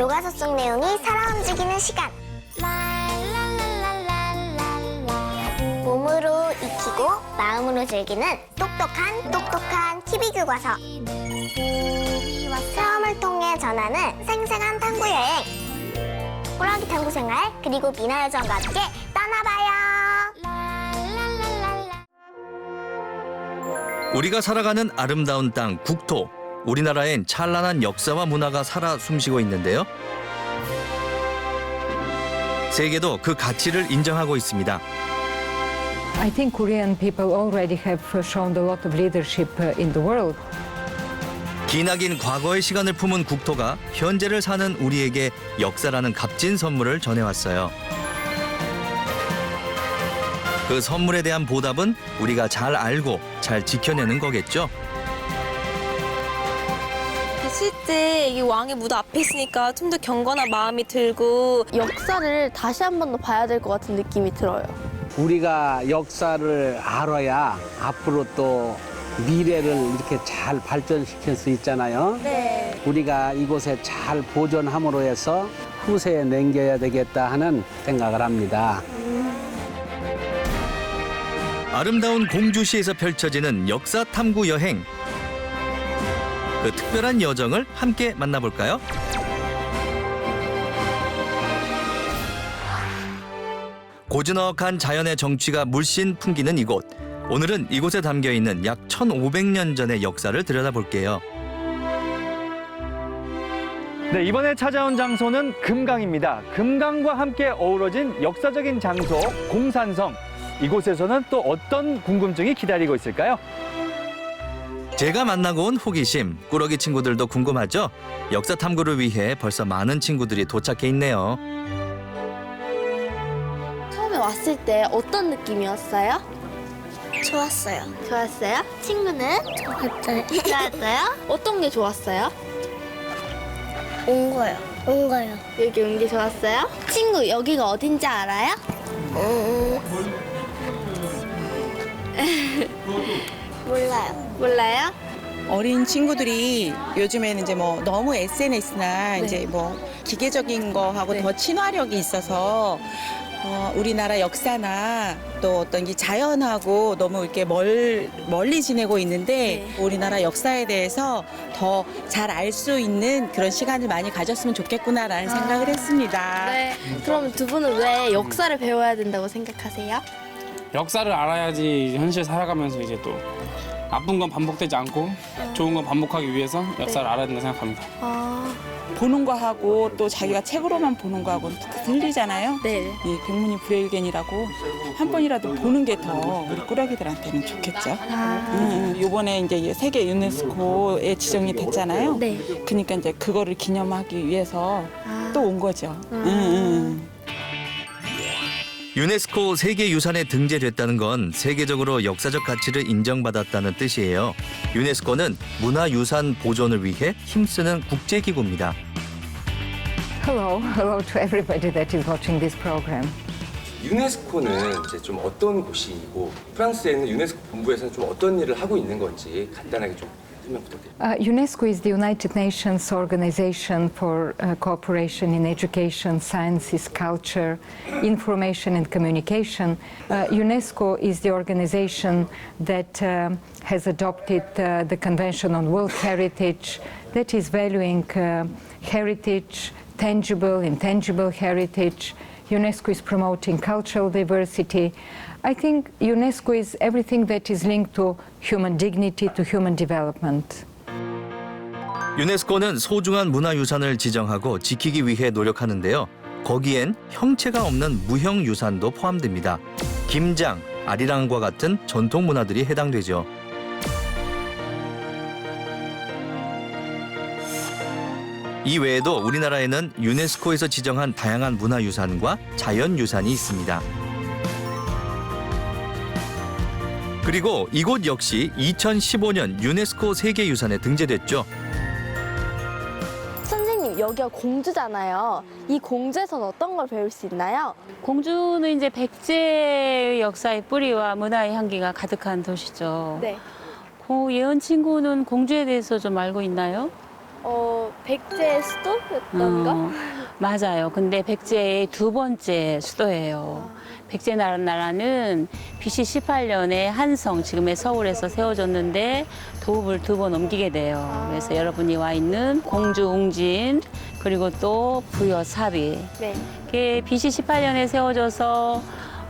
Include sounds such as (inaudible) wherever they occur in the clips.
교과서 속 내용이 살아 움직이는 시간. 몸으로 익히고 마음으로 즐기는 똑똑한 똑똑한 TV 교과서. 체험을 통해 전하는 생생한 탐구 여행. 호랑이 탐구 생활 그리고 미나 여정과 함께 떠나봐요. 우리가 살아가는 아름다운 땅 국토. 우리나라엔 찬란한 역사와 문화가 살아 숨쉬고 있는데요. 세계도 그 가치를 인정하고 있습니다. I think Korean people already have shown a lot of leadership in the world. 기나긴 과거의 시간을 품은 국토가 현재를 사는 우리에게 역사라는 값진 선물을 전해왔어요. 그 선물에 대한 보답은 우리가 잘 알고 잘 지켜내는 거겠죠. 실제 이 왕의 무도 앞에 있으니까 좀 더 경건한 마음이 들고 역사를 다시 한 번 더 봐야 될 것 같은 느낌이 들어요. 우리가 역사를 알아야 앞으로 또 미래를 이렇게 잘 발전시킬 수 있잖아요. 네. 우리가 이곳에 잘 보존함으로 해서 후세에 남겨야 되겠다 하는 생각을 합니다. 아름다운 공주시에서 펼쳐지는 역사 탐구 여행. 그 특별한 여정을 함께 만나볼까요? 고즈넉한 자연의 정취가 물씬 풍기는 이곳. 오늘은 이곳에 담겨 있는 약 1,500년 전의 역사를 들여다볼게요. 네, 이번에 찾아온 장소는 금강입니다. 금강과 함께 어우러진 역사적인 장소 공산성. 이곳에서는 또 어떤 궁금증이 기다리고 있을까요? 제가 만나고 온 호기심, 꾸러기 친구들도 궁금하죠? 역사 탐구를 위해 벌써 많은 친구들이 도착해 있네요. 처음에 왔을 때 어떤 느낌이었어요? 좋았어요. 좋았어요? 친구는 좋았어요. 좋았어요? (laughs) 어떤 게 좋았어요? 온 거요. 온 거요. 여기 온 게 좋았어요? 친구 여기가 어딘지 알아요? (laughs) 몰라요. 몰라요? 어린 친구들이 요즘에는 이제 뭐 너무 SNS나 이제 뭐 기계적인 거하고 네. 더 친화력이 있어서 어, 우리나라 역사나 또 어떤 이 자연하고 너무 이렇게 멀, 멀리 지내고 있는데 네. 우리나라 역사에 대해서 더 잘 알 수 있는 그런 시간을 많이 가졌으면 좋겠구나라는 생각을 했습니다. 네. 그럼 두 분은 왜 역사를 배워야 된다고 생각하세요? 역사를 알아야지 현실 살아가면서 이제 또 나쁜 건 반복되지 않고 좋은 건 반복하기 위해서 역사를 알아야 된다 생각합니다. 아, 보는 거하고 또 자기가 책으로만 보는 거하고는 틀리잖아요. 네. 이 백문이 불여일견이라고 한 번이라도 보는 게 더 우리 꾸러기들한테는 좋겠죠. 아, 이번에 이제 이 세계 유네스코에 지정이 됐잖아요. 네. 그러니까 이제 그거를 기념하기 위해서 아. 또 온 거죠. 응, 응. 유네스코 세계유산에 등재됐다는 건 세계적으로 역사적 가치를 인정받았다는 뜻이에요. 유네스코는 문화유산 보존을 위해 힘쓰는 국제기구입니다. Hello, hello to everybody that is watching this program. 유네스코는 이제 좀 어떤 곳이고 프랑스에 있는 유네스코 본부에서는 좀 어떤 일을 하고 있는 건지 간단하게 좀. Uh, UNESCO is the United Nations Organization for uh, Cooperation in Education, Sciences, Culture, Information and Communication. Uh, UNESCO is the organization that um, has adopted uh, the Convention on World Heritage that is valuing uh, heritage, tangible, intangible heritage. UNESCO is promoting cultural diversity. I think UNESCO is everything that is linked to human dignity, to human development. 유네스코는 소중한 문화유산을 지정하고 지키기 위해 노력하는데요. 거기엔 형체가 없는 무형 유산도 포함됩니다. 김장, 아리랑과 같은 전통 문화들이 해당되죠. 이 외에도 우리나라에는 유네스코에서 지정한 다양한 문화유산과 자연유산이 있습니다. 그리고 이곳 역시 2015년 유네스코 세계유산에 등재됐죠. 선생님 여기가 공주잖아요. 이 공주에서는 어떤 걸 배울 수 있나요? 공주는 이제 백제 역사의 뿌리와 문화의 향기가 가득한 도시죠. 네. 고 예은 친구는 공주에 대해서 좀 알고 있나요? 어, 백제 수도였던가? 어, 맞아요. 근데 백제의 두 번째 수도예요. 백제 나라- 나라는 BC 18년에 한성, 지금의 서울에서 세워졌는데 도읍을 두 번 옮기게 돼요. 그래서 여러분이 와 있는 공주 웅진, 그리고 또 부여 사비. 네. 이게 BC 18년에 세워져서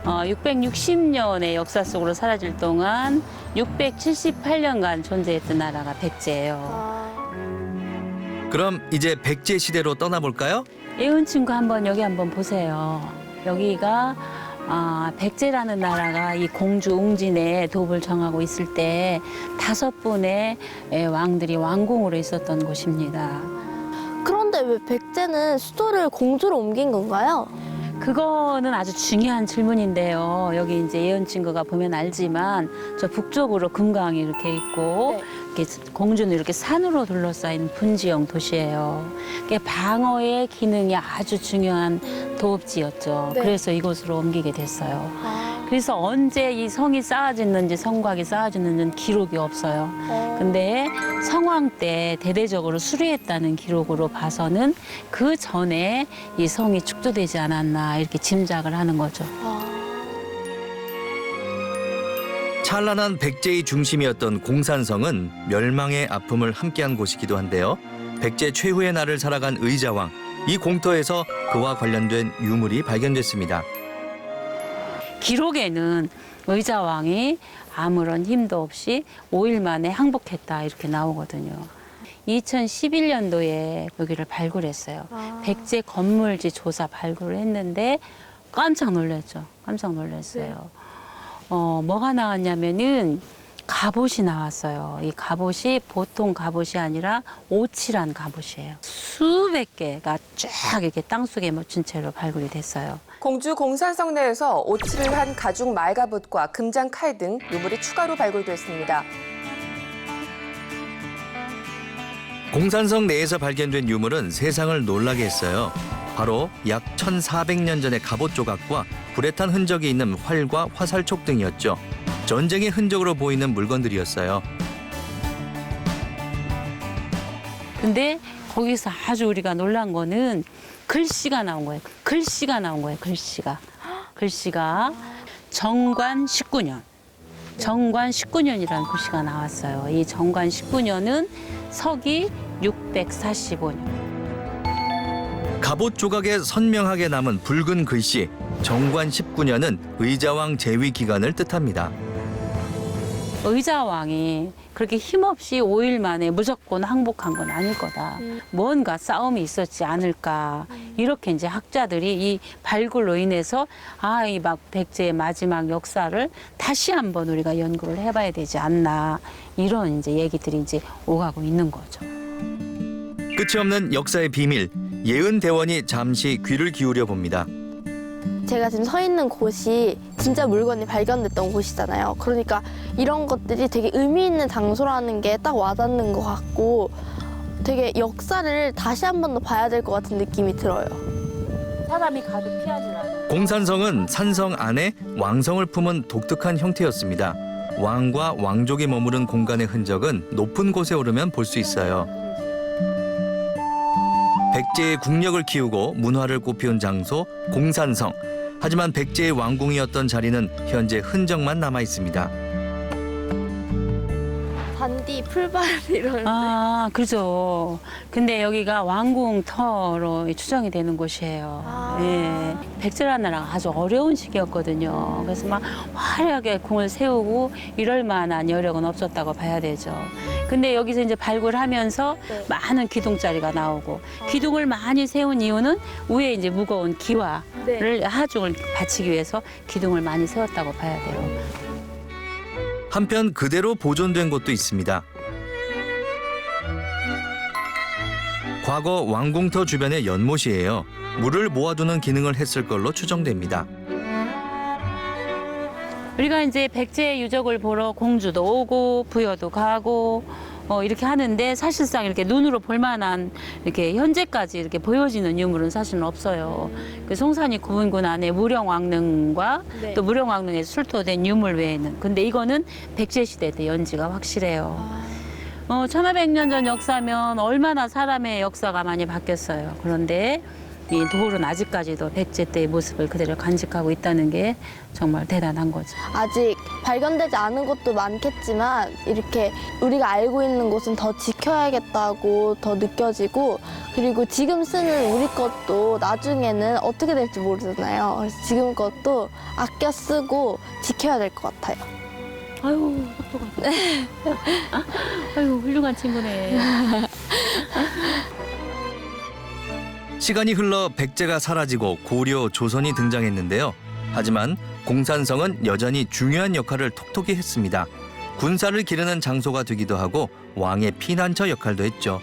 어, 660년의 역사 속으로 사라질 동안 678년간 존재했던 나라가 백제예요. 아, 그럼 이제 백제 시대로 떠나볼까요? 예은 친구 한번 여기 한번 보세요. 여기가 아, 백제라는 나라가 이 공주 웅진의 도읍을 정하고 있을 때 다섯 분의 예, 왕들이 왕궁으로 있었던 곳입니다. 그런데 왜 백제는 수도를 공주로 옮긴 건가요? 그거는 아주 중요한 질문인데요. 여기 이제 예은 친구가 보면 알지만 저 북쪽으로 금강이 이렇게 있고 네. 이렇게 공주는 이렇게 산으로 둘러싸인 분지형 도시예요. 그게 방어의 기능이 아주 중요한 도읍지였죠. 네. 그래서 이곳으로 옮기게 됐어요. 아, 그래서 언제 이 성이 쌓아졌는지 성곽이 쌓아졌는지는 기록이 없어요. 어. 근데 성왕 때 대대적으로 수리했다는 기록으로 봐서는 그 전에 이 성이 축조되지 않았나 이렇게 짐작을 하는 거죠. 아. 찬란한 백제의 중심이었던 공산성은 멸망의 아픔을 함께한 곳이기도 한데요. 백제 최후의 날을 살아간 의자왕. 이 공터에서 그와 관련된 유물이 발견됐습니다. 기록에는 의자왕이 아무런 힘도 없이 5일 만에 항복했다 이렇게 나오거든요. 2011년도에 여기를 발굴했어요. 아. 백제 건물지 조사 발굴을 했는데 깜짝 놀랐죠. 깜짝 놀랐어요. 네. 어, 뭐가 나왔냐면은 갑옷이 나왔어요. 이 갑옷이 보통 갑옷이 아니라 오칠한 갑옷이에요. 수백 개가 쫙 이렇게 땅속에 묻힌 채로 발굴이 됐어요. 공주 공산성 내에서 오칠을 한 가죽 말가붓과 금장 칼 등 유물이 추가로 발굴됐습니다. 공산성 내에서 발견된 유물은 세상을 놀라게 했어요. 바로 약 1400년 전의 갑옷 조각과 불에 탄 흔적이 있는 활과 화살촉 등이었죠. 전쟁의 흔적으로 보이는 물건들이었어요. 근데 거기서 아주 우리가 놀란 거는 글씨가 나온 거예요. 글씨가 나온 거예요. 글씨가. 글씨가 정관 19년. 정관 19년이라는 글씨가 나왔어요. 이 정관 19년은 서기 645년. 갑옷 조각에 선명하게 남은 붉은 글씨 정관 19년은 의자왕 재위 기간을 뜻합니다. 의자왕이 그렇게 힘없이 5일 만에 무조건 항복한 건 아닐 거다. 뭔가 싸움이 있었지 않을까. 이렇게 이제 학자들이 이 발굴로 인해서 아, 이 막 백제의 마지막 역사를 다시 한번 우리가 연구를 해봐야 되지 않나. 이런 이제 얘기들이 이제 오가고 있는 거죠. 끝이 없는 역사의 비밀 예은 대원이 잠시 귀를 기울여 봅니다. 제가 지금 서 있는 곳이 진짜 물건이 발견됐던 곳이잖아요. 그러니까 이런 것들이 되게 의미 있는 장소라는 게 딱 와닿는 것 같고 되게 역사를 다시 한 번 더 봐야 될 것 같은 느낌이 들어요. 사람이 가득 피하지 않아요. 공산성은 산성 안에 왕성을 품은 독특한 형태였습니다. 왕과 왕족이 머무른 공간의 흔적은 높은 곳에 오르면 볼 수 있어요. 백제의 국력을 키우고 문화를 꽃피운 장소 공산성. 하지만 백제의 왕궁이었던 자리는 현재 흔적만 남아 있습니다. 풀밭 이런. 아, 그죠. 근데 여기가 왕궁터로 추정이 되는 곳이에요. 아. 예. 백제라는 나라가 아주 어려운 시기였거든요. 그래서 막 화려하게 궁을 세우고 이럴 만한 여력은 없었다고 봐야 되죠. 근데 여기서 이제 발굴하면서 네. 많은 기둥자리가 나오고 기둥을 많이 세운 이유는 위에 이제 무거운 기와를 네. 하중을 받치기 위해서 기둥을 많이 세웠다고 봐야 돼요. 한편 그대로 보존된 곳도 있습니다. 과거 왕궁터 주변의 연못이에요. 물을 모아두는 기능을 했을 걸로 추정됩니다. 우리가 이제 백제 유적을 보러 공주도 오고 부여도 가고 어, 이렇게 하는데 사실상 이렇게 눈으로 볼만한 이렇게 현재까지 이렇게 보여지는 유물은 사실은 없어요. 그 송산이 구분군 안에 무령왕릉과 네. 또 무령왕릉에서 출토된 유물 외에는 근데 이거는 백제 시대 때 연지가 확실해요. 어, 1500년 전 역사면 얼마나 사람의 역사가 많이 바뀌었어요. 그런데 이 돌은 아직까지도 백제 때의 모습을 그대로 간직하고 있다는 게 정말 대단한 거죠. 아직 발견되지 않은 것도 많겠지만 이렇게 우리가 알고 있는 곳은 더 지켜야겠다고 더 느껴지고 그리고 지금 쓰는 우리 것도 나중에는 어떻게 될지 모르잖아요. 그래서 지금 것도 아껴 쓰고 지켜야 될 것 같아요. 아유, 똑똑하다. 아유, 훌륭한 친구네. 시간이 흘러 백제가 사라지고 고려, 조선이 등장했는데요. 하지만 공산성은 여전히 중요한 역할을 톡톡히 했습니다. 군사를 기르는 장소가 되기도 하고 왕의 피난처 역할도 했죠.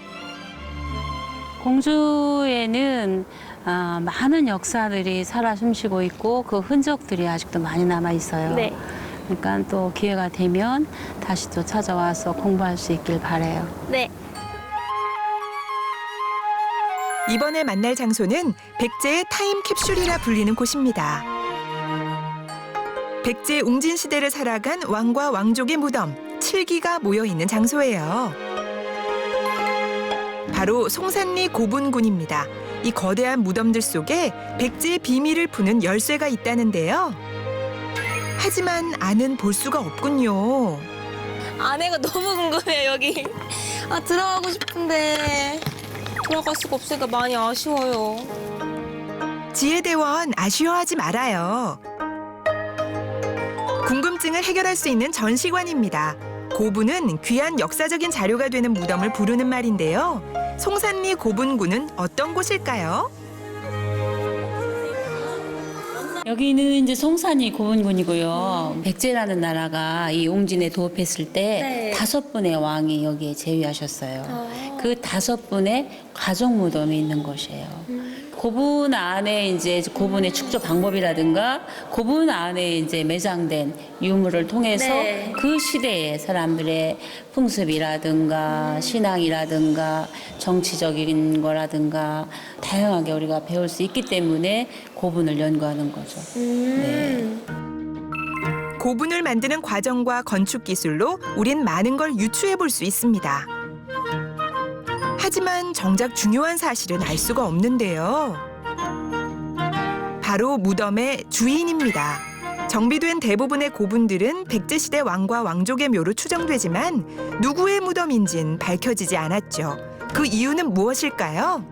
공주에는 아, 많은 역사들이 살아 숨쉬고 있고 그 흔적들이 아직도 많이 남아 있어요. 네. 그러니까 또 기회가 되면 다시 또 찾아와서 공부할 수 있길 바래요. 네. 이번에 만날 장소는 백제의 타임 캡슐이라 불리는 곳입니다. 백제 웅진 시대를 살아간 왕과 왕족의 무덤 칠기가 모여 있는 장소예요. 바로 송산리 고분군입니다. 이 거대한 무덤들 속에 백제의 비밀을 푸는 열쇠가 있다는데요. 하지만 안은 볼 수가 없군요. 안에가 너무 궁금해요 여기 아 들어가고 싶은데 들어갈 수가 없으니까 많이 아쉬워요 지혜대원 아쉬워하지 말아요. 궁금증을 해결할 수 있는 전시관입니다. 고분은 귀한 역사적인 자료가 되는 무덤을 부르는 말인데요. 송산리 고분군은 어떤 곳일까요? 여기는 이제 송산이 고분군이고요. 백제라는 나라가 이 용진에 도읍했을 때 네. 다섯 분의 왕이 여기에 재위하셨어요. 그 다섯 분의 가족 무덤이 있는 곳이에요. 고분 안에 이제 고분의 축조 방법이라든가 고분 안에 이제 매장된 유물을 통해서 네. 그 시대의 사람들의 풍습이라든가 신앙이라든가 정치적인 거라든가 다양하게 우리가 배울 수 있기 때문에 고분을 연구하는 거죠. 네. 고분을 만드는 과정과 건축 기술로 우린 많은 걸 유추해 볼 수 있습니다. 하지만 정작 중요한 사실은 알 수가 없는데요. 바로 무덤의 주인입니다. 정비된 대부분의 고분들은 백제시대 왕과 왕족의 묘로 추정되지만 누구의 무덤인진 밝혀지지 않았죠. 그 이유는 무엇일까요?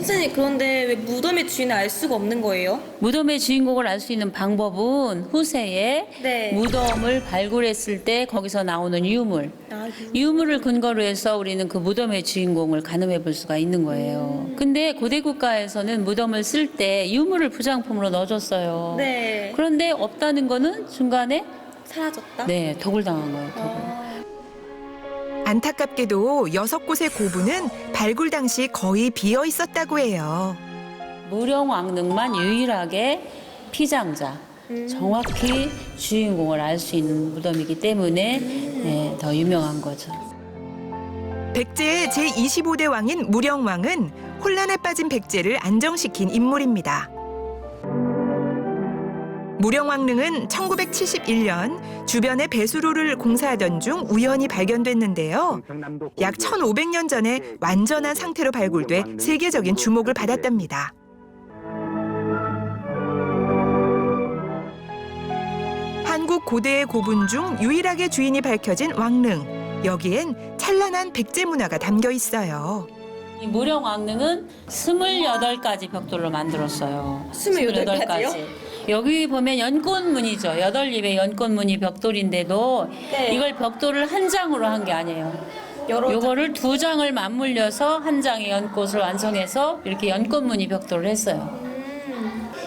선생님 그런데 왜 무덤의 주인을 알 수가 없는 거예요? 무덤의 주인공을 알 수 있는 방법은 후세에 네. 무덤을 발굴했을 때 거기서 나오는 유물, 아, 유물을 근거로 해서 우리는 그 무덤의 주인공을 가늠해 볼 수가 있는 거예요. 근데 고대 국가에서는 무덤을 쓸 때 유물을 부장품으로 넣어줬어요. 네 그런데 없다는 거는 중간에 사라졌다? 네 덕을 당한 거예요. 덕을. 안타깝게도 여섯 곳의 고분은 발굴 당시 거의 비어 있었다고 해요. 무령왕릉만 유일하게 피장자, 정확히 주인공을 알 수 있는 무덤이기 때문에 네, 더 유명한 거죠. 백제의 제25대 왕인 무령왕은 혼란에 빠진 백제를 안정시킨 인물입니다. 무령왕릉은 1971년 주변의 배수로를 공사하던 중 우연히 발견됐는데요. 약 1500년 전에 완전한 상태로 발굴돼 세계적인 주목을 받았답니다. 한국 고대의 고분 중 유일하게 주인이 밝혀진 왕릉. 여기엔 찬란한 백제 문화가 담겨 있어요. 이 무령 왕릉은 28가지 벽돌로 만들었어요. 28 가지요? 28가지. 여기 보면 연꽃무늬죠. 여덟 입의 연꽃무늬 벽돌인데도 네. 이걸 벽돌을 한 장으로 한 게 아니에요. 요거를 두 장을 맞물려서 한 장의 연꽃을 완성해서 이렇게 연꽃무늬 벽돌을 했어요.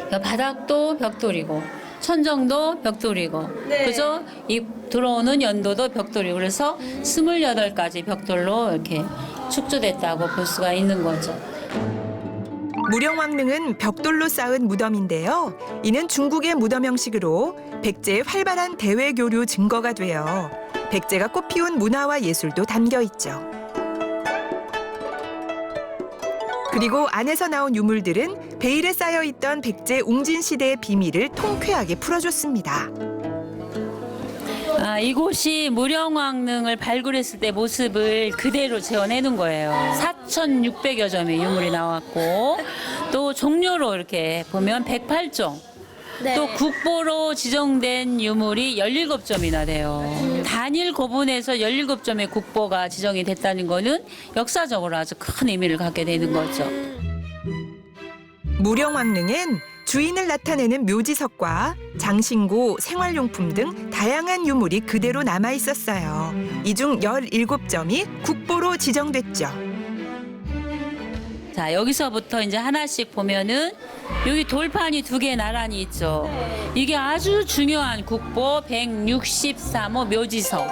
그 바닥도 벽돌이고 천정도 벽돌이고 네. 그죠? 이 들어오는 연도도 벽돌이고 그래서 28가지 벽돌로 이렇게 축조됐다고 볼 수가 있는 거죠. 무령왕릉은 벽돌로 쌓은 무덤인데요. 이는 중국의 무덤 형식으로 백제의 활발한 대외 교류 증거가 되어 백제가 꽃피운 문화와 예술도 담겨 있죠. 그리고 안에서 나온 유물들은 베일에 쌓여 있던 백제 웅진 시대의 비밀을 통쾌하게 풀어줬습니다. 아, 이곳이 무령왕릉을 발굴했을 때 모습을 그대로 재현해 놓은 거예요. 4,600여 점의 유물이 나왔고 또 종료로 이렇게 보면 108종. 네. 또 국보로 지정된 유물이 17점이나 돼요. 단일 고분에서 17점의 국보가 지정이 됐다는 거는 역사적으로 아주 큰 의미를 갖게 되는 거죠. 무령왕릉엔 주인을 나타내는 묘지석과 장신구, 생활용품 등 다양한 유물이 그대로 남아 있었어요. 이 중 17점이 국보로 지정됐죠. 자, 여기서부터 이제 하나씩 보면은 여기 돌판이 두 개 나란히 있죠. 이게 아주 중요한 국보 163호 묘지석.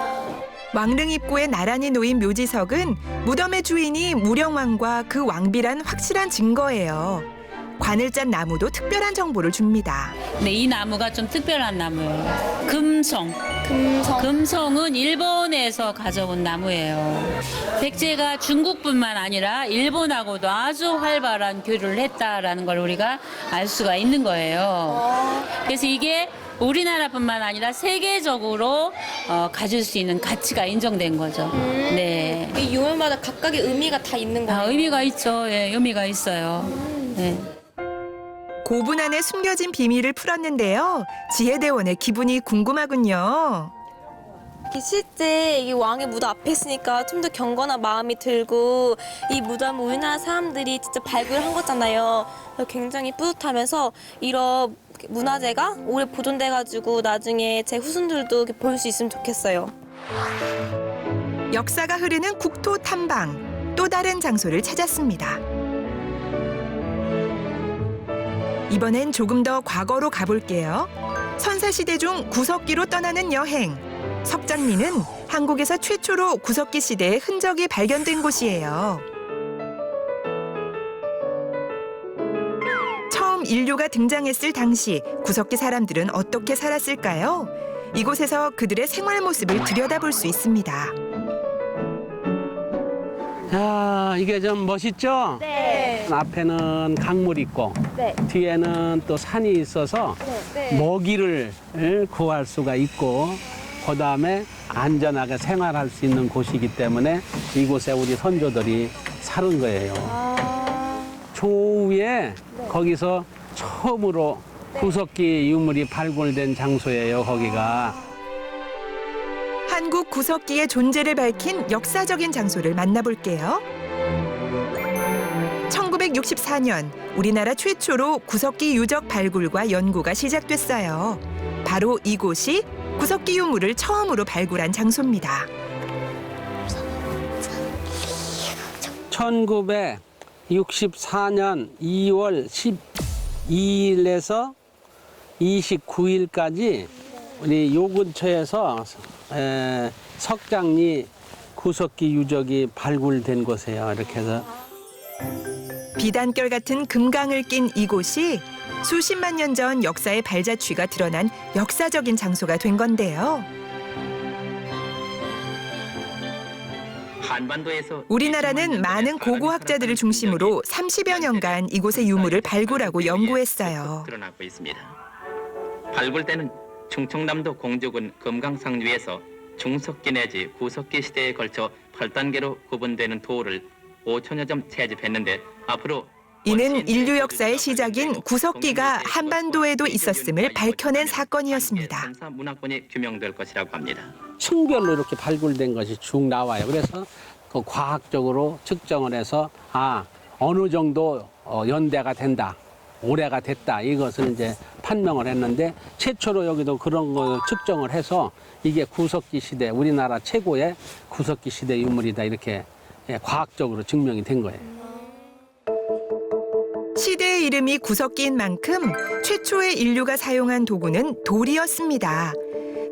왕릉 입구에 나란히 놓인 묘지석은 무덤의 주인이 무령왕과 그 왕비란 확실한 증거예요. 관을 짠 나무도 특별한 정보를 줍니다. 네, 이 나무가 좀 특별한 나무예요. 금성. 금성. 금성은 일본에서 가져온 나무예요. 백제가 중국뿐만 아니라 일본하고도 아주 활발한 교류를 했다라는 걸 우리가 알 수가 있는 거예요. 그래서 이게 우리나라뿐만 아니라 세계적으로 어, 가질 수 있는 가치가 인정된 거죠. 네. 이 유물마다 각각의 의미가 다 있는 아, 거예요. 의미가 있죠. 예, 의미가 있어요. 네. 고분 안에 숨겨진 비밀을 풀었는데요. 지혜대원의 기분이 궁금하군요. 이게 실제 이 왕의 무덤 앞에 있으니까 좀 더 경건한 마음이 들고 이 무덤 우리나라 사람들이 진짜 발굴한 거잖아요. 그래서 굉장히 뿌듯하면서 이런 문화재가 오래 보존돼가지고 나중에 제 후손들도 볼 수 있으면 좋겠어요. 역사가 흐르는 국토 탐방. 또 다른 장소를 찾았습니다. 이번엔 조금 더 과거로 가볼게요. 선사시대 중 구석기로 떠나는 여행. 석장리는 한국에서 최초로 구석기 시대의 흔적이 발견된 곳이에요. 처음 인류가 등장했을 당시 구석기 사람들은 어떻게 살았을까요? 이곳에서 그들의 생활 모습을 들여다볼 수 있습니다. 자, 이게 좀 멋있죠? 네. 앞에는 강물 있고 네. 뒤에는 또 산이 있어서 먹이를 예, 구할 수가 있고 그 다음에 안전하게 생활할 수 있는 곳이기 때문에 이곳에 우리 선조들이 살은 거예요. 조우에 거기서 처음으로 구석기 유물이 발굴된 장소예요. 거기가. 한국 구석기의 존재를 밝힌 역사적인 장소를 만나볼게요. 1964년 우리나라 최초로 구석기 유적 발굴과 연구가 시작됐어요. 바로 이곳이 구석기 유물을 처음으로 발굴한 장소입니다. 1964년 2월 12일에서 29일까지 우리 요 근처에서 에, 석장리 구석기 유적이 발굴된 곳이에요. 이렇게 해서 비단결 같은 금강을 낀 이곳이 수십만 년 전 역사의 발자취가 드러난 역사적인 장소가 된 건데요. 한반도에서 우리나라는 많은 고고학자들을 중심으로 30여 년간 이곳의 유물을 발굴하고 연구했어요. 드러나고 있습니다. 발굴되는 충청남도 공주군 금강상류에서 중석기 내지 구석기 시대에 걸쳐 8단계로 구분되는 도를 5천여 점 채집했는데 앞으로 이는 인류 역사의 시작인 구석기가 한반도에도 있었음을 밝혀낸 사건이었습니다. 문화권이 규명될 것이라고 합니다. 층별로 이렇게 발굴된 것이 쭉 나와요. 그래서 그 과학적으로 측정을 해서 아 어느 정도 어, 연대가 된다, 오래가 됐다 이것을 이제 판명을 했는데 최초로 여기도 그런 걸 측정을 해서 이게 구석기 시대 우리나라 최고의 구석기 시대 유물이다 이렇게 예, 과학적으로 증명이 된 거예요. 시대의 이름이 구석기인 만큼 최초의 인류가 사용한 도구는 돌이었습니다.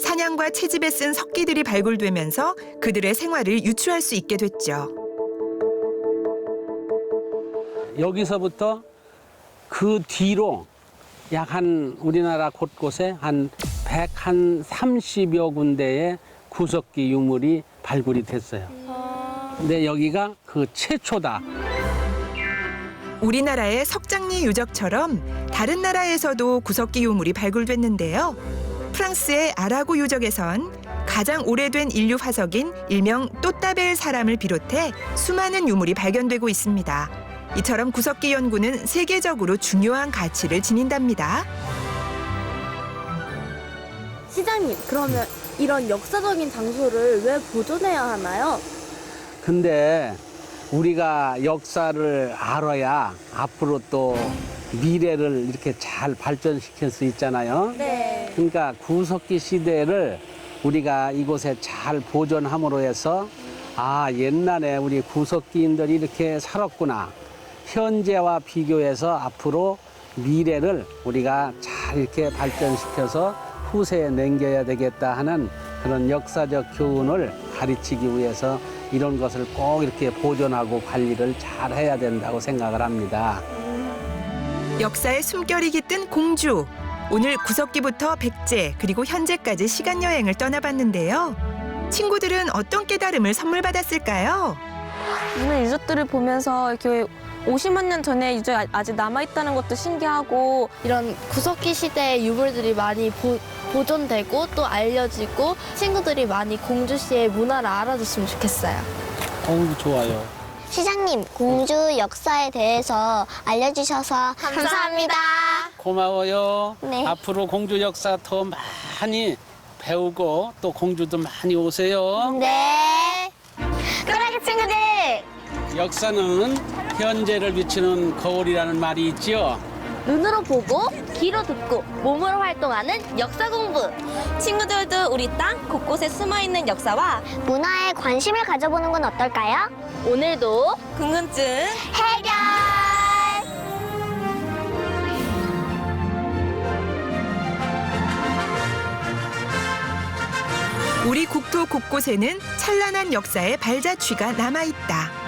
사냥과 채집에 쓴 석기들이 발굴되면서 그들의 생활을 유추할 수 있게 됐죠. 여기서부터 그 뒤로 약 한 우리나라 곳곳에 한 130여 군데의 구석기 유물이 발굴이 됐어요. 근데 여기가 그 최초다. 우리나라의 석장리 유적처럼 다른 나라에서도 구석기 유물이 발굴됐는데요. 프랑스의 아라고 유적에선 가장 오래된 인류 화석인 일명 또따벨 사람을 비롯해 수많은 유물이 발견되고 있습니다. 이처럼 구석기 연구는 세계적으로 중요한 가치를 지닌답니다. 시장님, 그러면 이런 역사적인 장소를 왜 보존해야 하나요? 근데 우리가 역사를 알아야 앞으로 또 미래를 이렇게 잘 발전시킬 수 있잖아요. 네. 그러니까 구석기 시대를 우리가 이곳에 잘 보존함으로 해서 아 옛날에 우리 구석기인들이 이렇게 살았구나 현재와 비교해서 앞으로 미래를 우리가 잘 이렇게 발전시켜서 후세에 남겨야 되겠다 하는 그런 역사적 교훈을 가르치기 위해서 이런 것을 꼭 이렇게 보존하고 관리를 잘 해야 된다고 생각을 합니다. 역사의 숨결이 깃든 공주. 오늘 구석기부터 백제 그리고 현재까지 시간 여행을 떠나봤는데요. 친구들은 어떤 깨달음을 선물 받았을까요? 오늘 유적들을 보면서 이렇게 50만 년 전에 유적이 아직 남아있다는 것도 신기하고 이런 구석기 시대의 유물들이 많이 보, 보존되고 또 알려지고 친구들이 많이 공주시의 문화를 알아줬으면 좋겠어요. 어우 좋아요. 시장님, 공주 역사에 대해서 알려주셔서 감사합니다. 고마워요. 네. 앞으로 공주 역사 더 많이 배우고 또 공주도 많이 오세요. 네. 꼬라기 친구들, 역사는 현재를 비추는 거울이라는 말이 있지요. 눈으로 보고 귀로 듣고 몸으로 활동하는 역사 공부. 친구들도 우리 땅 곳곳에 숨어 있는 역사와 문화에 관심을 가져보는 건 어떨까요? 오늘도 궁금증 해결! 우리 국토 곳곳에는 찬란한 역사의 발자취가 남아 있다.